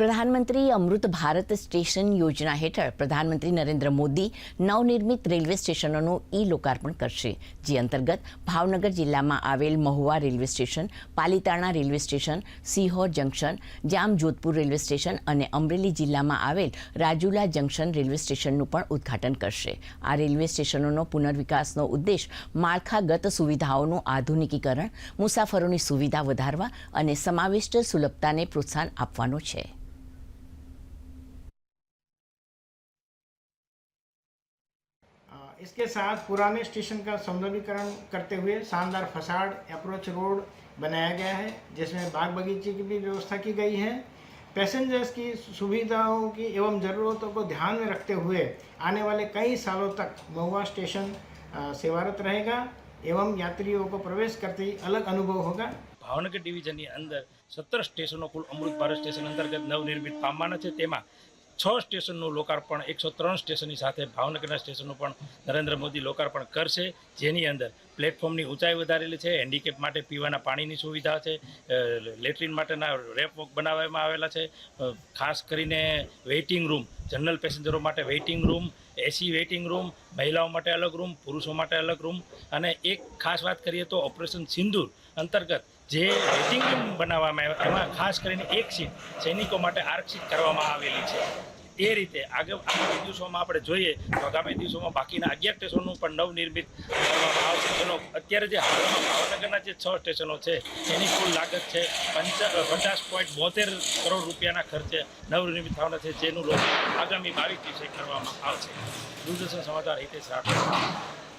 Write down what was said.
પ્રધાનમંત્રી અમૃત ભારત સ્ટેશન યોજના હેઠળ પ્રધાનમંત્રી નરેન્દ્ર મોદી નવનિર્મિત રેલવે સ્ટેશનોનું ઈ લોકાર્પણ કરશે, જે અંતર્ગત ભાવનગર જિલ્લામાં આવેલ Mahuva railway station, Palitana railway station, Sihor junction Jam Jodhpur railway station અને અમરેલી જિલ્લામાં આવેલ રાજુલા જંકશન રેલવે સ્ટેશનનું પણ ઉદ્ઘાટન કરશે. આ રેલવે સ્ટેશનોનો પુનર્વિકાસનો ઉદ્દેશ માળખાગત સુવિધાઓનું આધુનિકીકરણ, મુસાફરોની સુવિધા વધારવા અને સમાવિષ્ટ સુલભતાને પ્રોત્સાહન આપવાનો છે. इसके साथ पुराने स्टेशन का सौंदर्यीकरण करते हुए शानदार फसाड अप्रोच रोड बनाया गया है जिसमें बाग बगीचे की भी व्यवस्था की गई है पैसेंजर्स की सुविधाओं की एवं ज़रूरतों को ध्यान में रखते हुए आने वाले कई सालों तक महुआ स्टेशन अ, सेवारत रहेगा एवं यात्रियों को प्रवेश करते ही अलग अनुभव होगा ભાવનગર ડિવિઝનની અંદર સત્તર સ્ટેશનો કુલ અમૃત ભારત સ્ટેશન અંતર્ગત નવનિર્મિત પામવાના છે તેમાં છ સ્ટેશનનું લોકાર્પણ, એકસો ત્રણ સ્ટેશનની સાથે ભાવનગરના સ્ટેશનનું પણ નરેન્દ્ર મોદી લોકાર્પણ કરશે. જેની અંદર પ્લેટફોર્મની ઊંચાઈ વધારેલી છે, હેન્ડીકેપ માટે પીવાના પાણીની સુવિધા છે લેટ્રિન માટેના રેપ વોક બનાવવામાં આવેલા છે ખાસ કરીને વેઇટિંગ રૂમ, જનરલ પેસેન્જરો માટે waiting room, AC waiting room, મહિલાઓ માટે અલગ રૂમ, પુરુષો માટે અલગ રૂમ. અને એક ખાસ વાત કરીએ તો ઓપરેશન સિંદૂર અંતર્ગત જે વેઇટિંગ રૂમ બનાવવામાં આવ્યા, એમાં ખાસ કરીને એક સીટ સૈનિકો માટે આરક્ષિત કરવામાં આવેલી છે. એ રીતે આગામી દિવસોમાં આપણે જોઈએ તો આગામી દિવસોમાં બાકીના અગિયાર સ્ટેશનનું પણ નવનિર્મિત કરવામાં આવશે. અત્યારે જે હાલમાં ભાવનગરના જે છ સ્ટેશનો છે, એની કુલ લાગત છે પંચા પચાસ પોઈન્ટ બોતેર કરોડ રૂપિયાના ખર્ચે નવનિર્મિત થવાના છે, જેનું લોન આગામી બાવીસ દિવસે કરવામાં આવશે. દૂરદર્શન સમાચાર હિતેશ રાઠોડ.